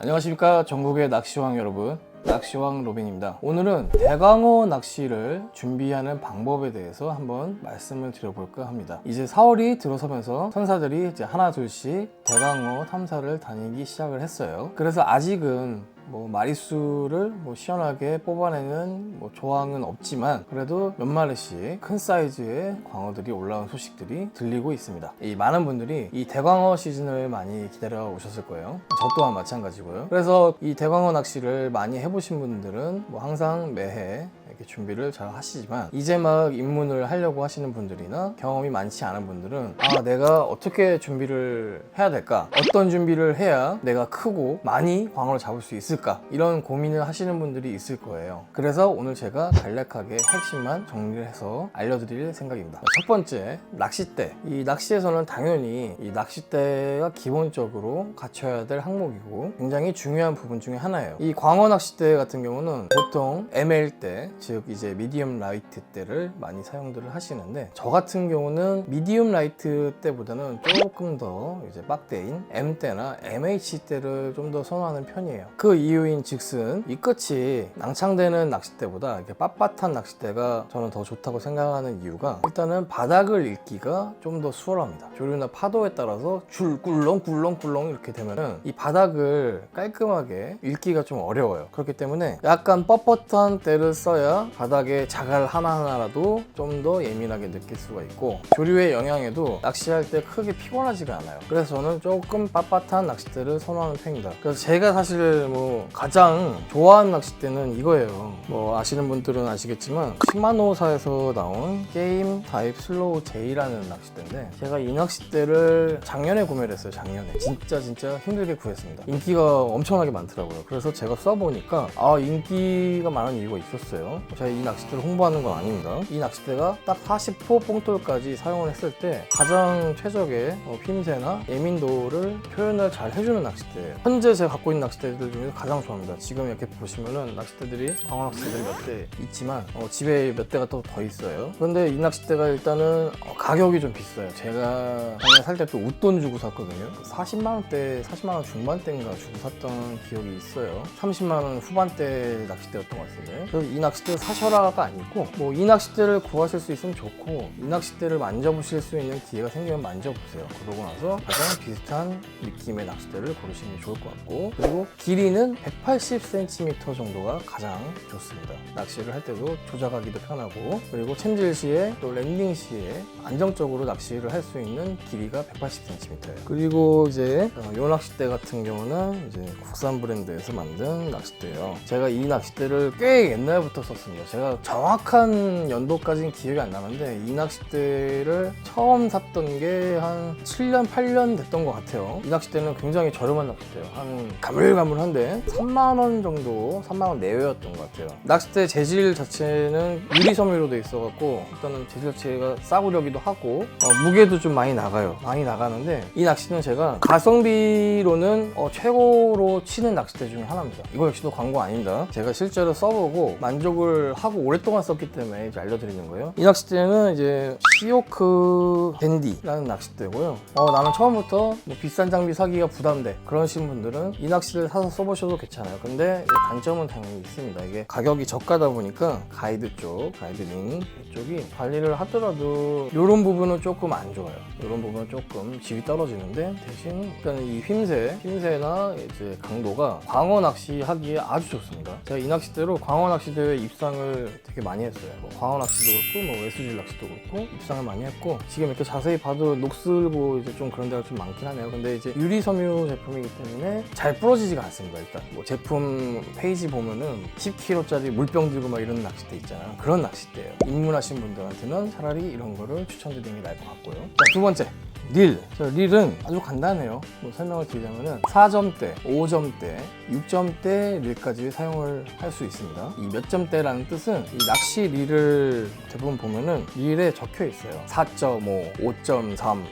안녕하십니까. 전국의 낚시왕 여러분. 낚시왕 로빈입니다. 오늘은 대광어 낚시를 준비하는 방법에 대해서 한번 말씀을 드려볼까 합니다. 이제 4월이 들어서면서 선사들이 이제 하나 둘씩 대광어 탐사를 다니기 시작을 했어요. 그래서 아직은 뭐 마리수를 뭐 시원하게 뽑아내는 뭐 조항은 없지만 그래도 몇 마리씩 큰 사이즈의 광어들이 올라온 소식들이 들리고 있습니다. 이 많은 분들이 이 대광어 시즌을 많이 기다려 오셨을 거예요. 저 또한 마찬가지고요. 그래서 이 대광어 낚시를 많이 해보신 분들은 뭐 항상 매해 이렇게 준비를 잘 하시지만 이제 막 입문을 하려고 하시는 분들이나 경험이 많지 않은 분들은 아 내가 어떻게 준비를 해야 될까? 어떤 준비를 해야 내가 크고 많이 광어를 잡을 수 있을까? 이런 고민을 하시는 분들이 있을 거예요. 그래서 오늘 제가 간략하게 핵심만 정리를 해서 알려드릴 생각입니다. 첫 번째 낚싯대. 이 낚시에서는 당연히 이 낚싯대가 기본적으로 갖춰야 될 항목이고 굉장히 중요한 부분 중에 하나예요. 이 광어 낚싯대 같은 경우는 보통 ML대 즉 이제 미디엄 라이트 때를 많이 사용들을 하시는데 저 같은 경우는 미디엄 라이트 때보다는 조금 더 이제 빡대인 M 때나 MH 때를 좀 더 선호하는 편이에요. 그 이유인 즉슨 이 끝이 낭창되는 낚싯대보다 이렇게 빳빳한 낚싯대가 저는 더 좋다고 생각하는 이유가 일단은 바닥을 읽기가 좀 더 수월합니다. 조류나 파도에 따라서 줄 꿀렁꿀렁꿀렁 이렇게 되면은 이 바닥을 깔끔하게 읽기가 좀 어려워요. 그렇기 때문에 약간 뻣뻣한 때를 써야 바닥에 자갈 하나하나라도 좀 더 예민하게 느낄 수가 있고 조류의 영향에도 낚시할 때 크게 피곤하지가 않아요. 그래서 저는 조금 빳빳한 낚싯대를 선호하는 편입니다. 그래서 제가 사실 뭐 가장 좋아하는 낚싯대는 이거예요. 뭐 아시는 분들은 아시겠지만 시마노사에서 나온 게임 타입 슬로우 J라는 낚싯대인데 제가 이 낚싯대를 작년에 구매를 했어요. 작년에 진짜 진짜 힘들게 구했습니다. 인기가 엄청나게 많더라고요. 그래서 제가 써보니까 아 인기가 많은 이유가 있었어요. 제가 이 낚싯대를 홍보하는 건 아닙니다. 이 낚싯대가 딱 40호 뽕돌까지 사용을 했을 때 가장 최적의 어, 핀새나 예민도를 표현을 잘 해주는 낚싯대예요. 현재 제가 갖고 있는 낚싯대들 중에서 가장 좋아합니다. 지금 이렇게 보시면은 낚싯대들이 광어 낚싯대들이 몇 대 있지만 어, 집에 몇 대가 또 더 있어요. 그런데 이 낚싯대가 일단은 어, 가격이 좀 비싸요. 제가 작년에 살 때 또 웃돈 주고 샀거든요. 40만 원대, 40만 원 중반대인가 주고 샀던 기억이 있어요. 30만 원 후반대 낚싯대였던 것 같은데. 그래서 이 낚싯대를 사셔라가 아니고 뭐 이 낚싯대를 구하실 수 있으면 좋고 이 낚싯대를 만져보실 수 있는 기회가 생기면 만져보세요. 그러고 나서 가장 비슷한 느낌의 낚싯대를 고르시는 게 좋을 것 같고 그리고 길이는 180cm 정도가 가장 좋습니다. 낚시를 할 때도 조작하기도 편하고 그리고 챔질 시에 또 랜딩 시에 안정적으로 낚시를 할 수 있는 길이가 180cm예요. 그리고 이제 어, 이 낚싯대 같은 경우는 이제 국산 브랜드에서 만든 낚싯대예요. 제가 이 낚싯대를 꽤 옛날부터 썼 습니다. 제가 정확한 연도까지는 기억이 안 나는데 이 낚싯대를 처음 샀던 게 한 7년, 8년 됐던 것 같아요. 이 낚싯대는 굉장히 저렴한 낚싯대예요. 한 가물가물한데 3만 원 정도, 3만 원 내외였던 것 같아요. 낚싯대 재질 자체는 유리 섬유로 돼 있어갖고 일단은 재질 자체가 싸구려기도 하고 어, 무게도 좀 많이 나가요. 많이 나가는데 이 낚시는 제가 가성비로는 어, 최고로 치는 낚싯대 중에 하나입니다. 이거 역시도 광고 아닙니다. 제가 실제로 써보고 만족을 하고 오랫동안 썼기 때문에 이제 알려드리는 거예요. 이 낚싯대는 이제 시오크 댄디라는 낚싯대고요. 어, 나는 처음부터 뭐 비싼 장비 사기가 부담돼 그러신 분들은 이 낚싯대를 사서 써보셔도 괜찮아요. 근데 단점은 당연히 있습니다. 이게 가격이 저가다 보니까 가이드 쪽, 가이드링 쪽이 관리를 하더라도 이런 부분은 조금 안 좋아요. 이런 부분은 조금 질이 떨어지는데 대신 일단 이 휘임새, 휘임새나 이제 강도가 광어 낚시 하기에 아주 좋습니다. 제가 이 낚싯대로 광어 낚시 대회 입 상을 되게 많이 했어요. 뭐 광어 낚시도 그렇고 뭐 외수질 낚시도 그렇고 입상을 많이 했고 지금 이렇게 자세히 봐도 녹슬고 이제 좀 그런 데가 좀 많긴 하네요. 근데 이제 유리 섬유 제품이기 때문에 잘 부러지지가 않습니다. 일단 뭐 제품 페이지 보면은 10kg짜리 물병 들고 막 이런 낚싯대 있잖아요. 그런 낚싯대예요. 입문하신 분들한테는 차라리 이런 거를 추천드리는 게 나을 것 같고요. 자, 두 번째. 릴. 저 릴은 아주 간단해요. 뭐 설명을 드리자면은 4점대, 5점대, 6점대 릴까지 사용을 할 수 있습니다. 이 몇 점대라는 뜻은 이 낚시 릴을 대부분 보면은 릴에 적혀 있어요. 4.5, 5.3,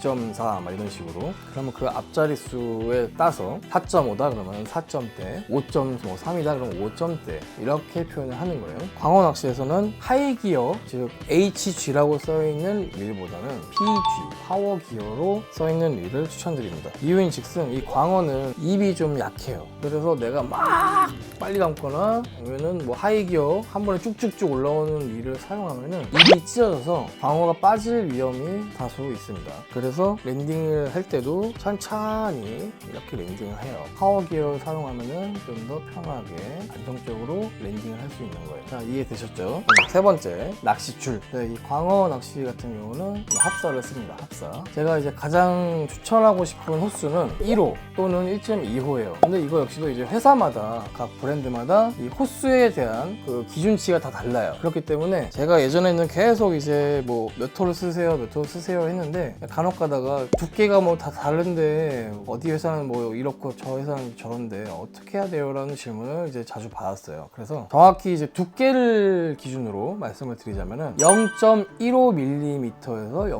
6.4막 이런 식으로 그러면 그 앞자리 수에 따서 4.5다 그러면 4점대 5.3이다 그러면 5점대 이렇게 표현을 하는 거예요 광어 낚시에서는 하이기어 즉 HG라고 써있는 릴보다는 PG 파워 기어로 써 있는 릴을 추천드립니다. 이유인 즉슨 이 광어는 입이 좀 약해요. 그래서 내가 막 빨리 감거나 아니면은 뭐 하이 기어 한 번에 쭉쭉쭉 올라오는 릴을 사용하면은 입이 찢어져서 광어가 빠질 위험이 다소 있습니다. 그래서 랜딩을 할 때도 천천히 이렇게 랜딩을 해요. 파워 기어를 사용하면은 좀 더 편하게 안정적으로 랜딩을 할 수 있는 거예요. 자 이해되셨죠? 세 번째 낚시줄. 네, 이 광어 낚시 같은 경우는 합사를 씁니다. 합사. 제가 이제 가장 추천하고 싶은 호수는 1호 또는 1.2호예요. 근데 이거 역시도 이제 회사마다 각 브랜드마다 이 호수에 대한 그 기준치가 다 달라요. 그렇기 때문에 제가 예전에는 계속 이제 뭐 몇 호를 쓰세요, 몇 호를 쓰세요 했는데 간혹 가다가 두께가 뭐 다 다른데 어디 회사는 뭐 이렇고 저 회사는 저런데 어떻게 해야 돼요? 라는 질문을 이제 자주 받았어요. 그래서 정확히 이제 두께를 기준으로 말씀을 드리자면은 0.15mm에서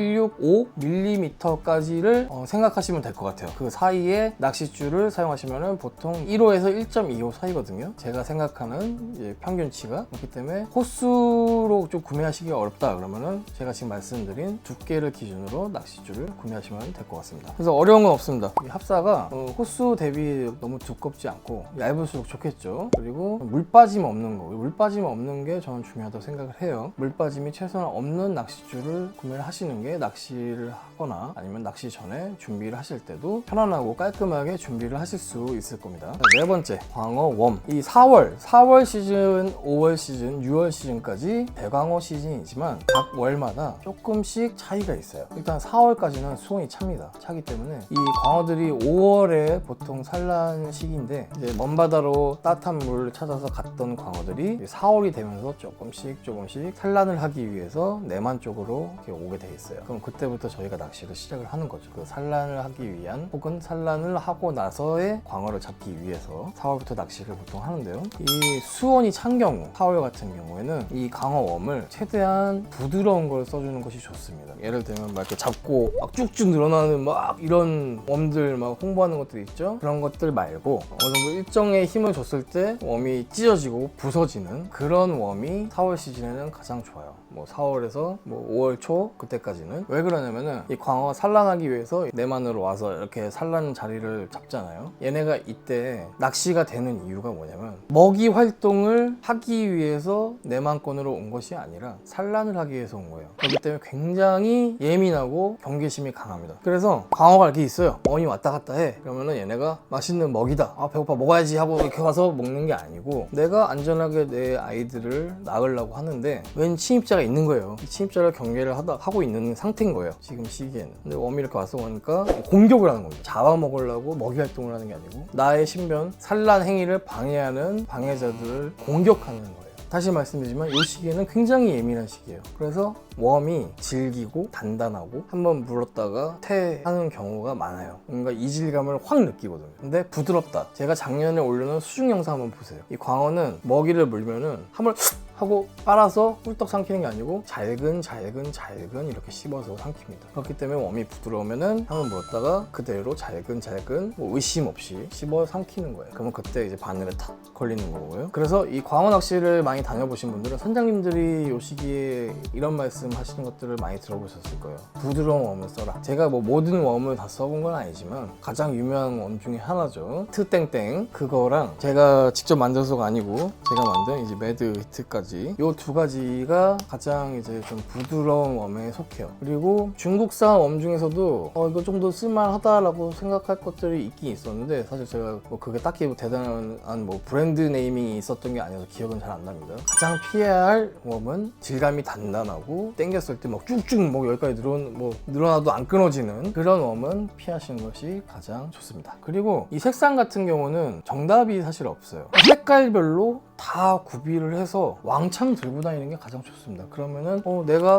0.165mm까지를 어, 생각하시면 될 것 같아요. 그 사이에 낚싯줄을 사용하시면은 보통 1호에서 1.25 사이거든요. 제가 생각하는 평균치가 그렇기 때문에 호수로 좀 구매하시기 어렵다 그러면은 제가 지금 말씀드린 두께를 기준으로 낚싯줄을 구매하시면 될 것 같습니다. 그래서 어려운 건 없습니다. 이 합사가 어, 호수 대비 너무 두껍지 않고 얇을수록 좋겠죠. 그리고 물 빠짐 없는 거, 물 빠짐 없는 게 저는 중요하다고 생각을 해요. 물 빠짐이 최소한 없는 낚싯줄을 구매를 하시는 게 낚시를 하거나 아니면 낚시 전에 준비를 하실 때도 편안하고 깔끔하게 준비를 하실 수 있을 겁니다. 자, 네 번째, 광어 웜. 이 4월, 4월 시즌, 5월 시즌, 6월 시즌까지 대광어 시즌이지만 각 월마다 조금씩 차이가 있어요. 일단 4월까지는 수온이 찹니다. 차기 때문에 이 광어들이 5월에 보통 산란 시기인데 이제 먼 바다로 따뜻한 물을 찾아서 갔던 광어들이 4월이 되면서 조금씩 조금씩 산란을 하기 위해서 내만 쪽으로 이렇게 오게 돼 있어요. 그럼 그때부터 저희가 낚시를 시작을 하는 거죠. 그 산란을 하기 위한 혹은 산란을 하고 나서의 광어를 잡기 위해서 4월부터 낚시를 보통 하는데요. 이 수온이 찬 경우 4월 같은 경우에는 이 강어 웜을 최대한 부드러운 걸 써주는 것이 좋습니다. 예를 들면 막 이렇게 잡고 막 쭉쭉 늘어나는 막 이런 웜들 막 홍보하는 것들 있죠. 그런 것들 말고 어느 정도 일정의 힘을 줬을 때 웜이 찢어지고 부서지는 그런 웜이 4월 시즌에는 가장 좋아요. 뭐 4월에서 뭐 5월 초 그때까지는 왜 그러냐면은 이 광어가 산란하기 위해서 내만으로 와서 이렇게 산란 자리를 잡잖아요. 얘네가 이때 낚시가 되는 이유가 뭐냐면 먹이 활동을 하기 위해서 내만권으로 온 것이 아니라 산란을 하기 위해서 온 거예요. 그렇기 때문에 굉장히 예민하고 경계심이 강합니다. 그래서 광어가 이렇게 있어요. 어이 왔다 갔다 해. 그러면은 얘네가 맛있는 먹이다. 아 배고파 먹어야지 하고 이렇게 와서 먹는 게 아니고 내가 안전하게 내 아이들을 낳으려고 하는데 웬 침입자 가 있는 거예요. 이 침입자를 경계를 하다 하고 있는 상태인 거예요. 지금 시기에는. 근데 웜이 이렇게 와서 오니까 공격을 하는 겁니다. 잡아먹으려고 먹이 활동을 하는 게 아니고 나의 신변 산란 행위를 방해하는 방해자들을 공격하는 거예요. 다시 말씀드리지만 이 시기에는 굉장히 예민한 시기예요. 그래서 웜이 질기고 단단하고 한번 물었다가 퇴하는 경우가 많아요. 뭔가 이질감을 확 느끼거든요. 근데 부드럽다. 제가 작년에 올려놓은 수중 영상 한번 보세요. 이 광어는 먹이를 물면은 한번 하고 빨아서 꿀떡 삼키는 게 아니고 잘근 잘근 잘근 이렇게 씹어서 삼킵니다. 그렇기 때문에 웜이 부드러우면은 한번 물었다가 그대로 잘근 잘근 뭐 의심 없이 씹어 삼키는 거예요. 그러면 그때 이제 바늘에 탁 걸리는 거고요. 그래서 이 광어 낚시를 많이 다녀보신 분들은 선장님들이 요 시기에 이런 말씀 하시는 것들을 많이 들어보셨을 거예요. 부드러운 웜을 써라. 제가 뭐 모든 웜을 다 써본 건 아니지만 가장 유명한 웜 중에 하나죠. 트땡땡 그거랑 제가 직접 만들어서가 아니고 제가 만든 이제 매드 히트까지 이 두 가지가 가장 이제 좀 부드러운 웜에 속해요. 그리고 중국산 웜 중에서도 어 이거 좀 더 쓸만하다라고 생각할 것들이 있긴 있었는데 사실 제가 뭐 그게 딱히 뭐 대단한 뭐 브랜드 네이밍이 있었던 게 아니어서 기억은 잘 안 납니다. 가장 피해야 할 웜은 질감이 단단하고 당겼을 때 막 쭉쭉 뭐 여기까지 늘어 뭐 늘어나도 안 끊어지는 그런 웜은 피하시는 것이 가장 좋습니다. 그리고 이 색상 같은 경우는 정답이 사실 없어요. 색깔별로 다 구비를 해서 왕창 들고 다니는 게 가장 좋습니다. 그러면은 어 내가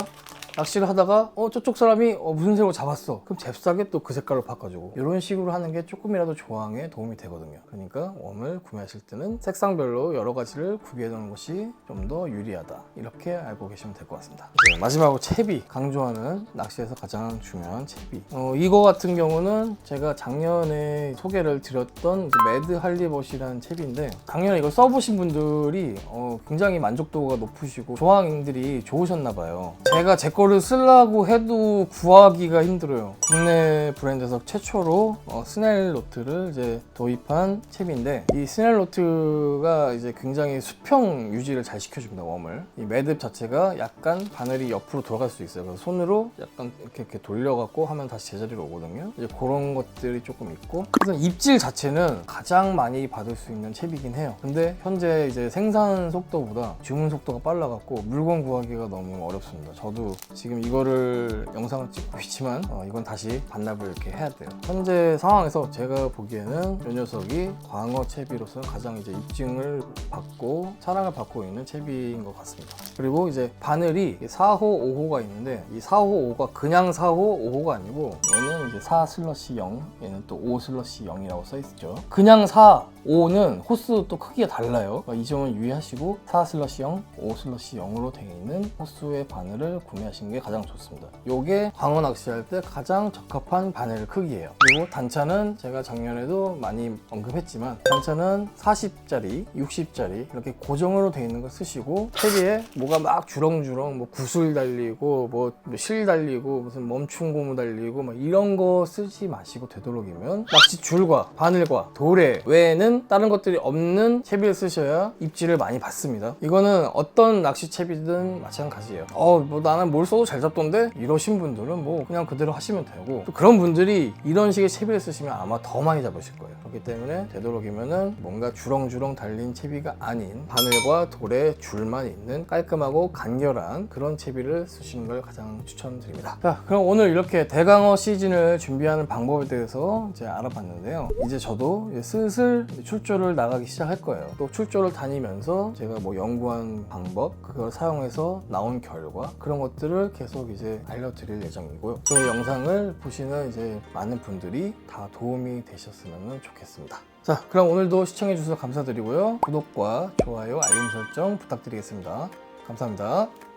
낚시를 하다가 어 저쪽 사람이 어, 무슨 색으로 잡았어? 그럼 잽싸게 또 그 색깔로 바꿔주고. 이런 식으로 하는 게 조금이라도 조항에 도움이 되거든요. 그러니까 웜을 구매하실 때는 색상별로 여러 가지를 구비해 두는 것이 좀 더 유리하다. 이렇게 알고 계시면 될 것 같습니다. 이제 마지막으로 채비. 강조하는 낚시에서 가장 중요한 채비. 어, 이거 같은 경우는 제가 작년에 소개를 드렸던 매드 할리벗이라는 채비인데 작년에 이걸 써보신 분들이 어, 굉장히 만족도가 높으시고 조항들이 좋으셨나 봐요. 제가 제거이 거를 쓰려고 해도 구하기가 힘들어요. 국내 브랜드에서 최초로 어, 스넬 노트를 이제 도입한 챕인데 이 스넬 노트가 이제 굉장히 수평 유지를 잘 시켜줍니다 웜을. 이 매듭 자체가 약간 바늘이 옆으로 돌아갈 수 있어요. 그래서 손으로 약간 이렇게, 이렇게 돌려갖고 하면 다시 제자리로 오거든요. 이제 그런 것들이 조금 있고 그래서 입질 자체는 가장 많이 받을 수 있는 챕이긴 해요. 근데 현재 이제 생산 속도보다 주문 속도가 빨라갖고 물건 구하기가 너무 어렵습니다. 저도 지금 이거를 영상을 찍고 있지만 어, 이건 다시 반납을 이렇게 해야 돼요. 현재 상황에서 제가 보기에는 이 녀석이 광어 채비로서 가장 이제 입증을 받고 사랑을 받고 있는 채비인 것 같습니다. 그리고 이제 바늘이 4호, 5호가 있는데 이 4호, 5호가 그냥 4호, 5호가 아니고 얘는 이제 4 슬러시 0, 얘는 또 5 슬러시 0이라고 써 있죠. 그냥 4, 5는 호수 또 크기가 달라요. 그러니까 이 점을 유의하시고 4 슬러시 0, 5 슬러시 0으로 되어 있는 호수의 바늘을 구매하시 는 게 가장 좋습니다. 요게 광어 낚시할 때 가장 적합한 바늘 크기예요. 그리고 단차는 제가 작년에도 많이 언급했지만 단차는 40짜리, 60짜리 이렇게 고정으로 되어 있는 걸 쓰시고 테리에 뭐가 막 주렁주렁 뭐 구슬 달리고 뭐 실 달리고 무슨 멈춘 고무 달리고 막 이런 거 쓰지 마시고 되도록이면 낚시 줄과 바늘과 도래 외에는 다른 것들이 없는 채비를 쓰셔야 입질을 많이 받습니다. 이거는 어떤 낚시 채비든 마찬가지예요. 어, 뭐 나는 뭘 써도 잘 잡던데 이러신 분들은 뭐 그냥 그대로 하시면 되고 또 그런 분들이 이런 식의 채비를 쓰시면 아마 더 많이 잡으실 거예요. 그렇기 때문에 되도록이면은 뭔가 주렁주렁 달린 채비가 아닌 바늘과 돌에 줄만 있는 깔끔하고 간결한 그런 채비를 쓰시는 걸 가장 추천드립니다. 자, 그럼 오늘 이렇게 대강어 시즌을 준비하는 방법에 대해서 이제 알아봤는데요. 이제 저도 이제 슬슬 출조를 나가기 시작할 거예요. 또 출조를 다니면서 제가 뭐 연구한 방법, 그걸 사용해서 나온 결과 그런 것들을 계속 이제 알려드릴 예정이고요. 제 영상을 보시는 이제 많은 분들이 다 도움이 되셨으면 좋겠습니다. 자, 그럼 오늘도 시청해주셔서 감사드리고요. 구독과 좋아요, 알림 설정 부탁드리겠습니다. 감사합니다.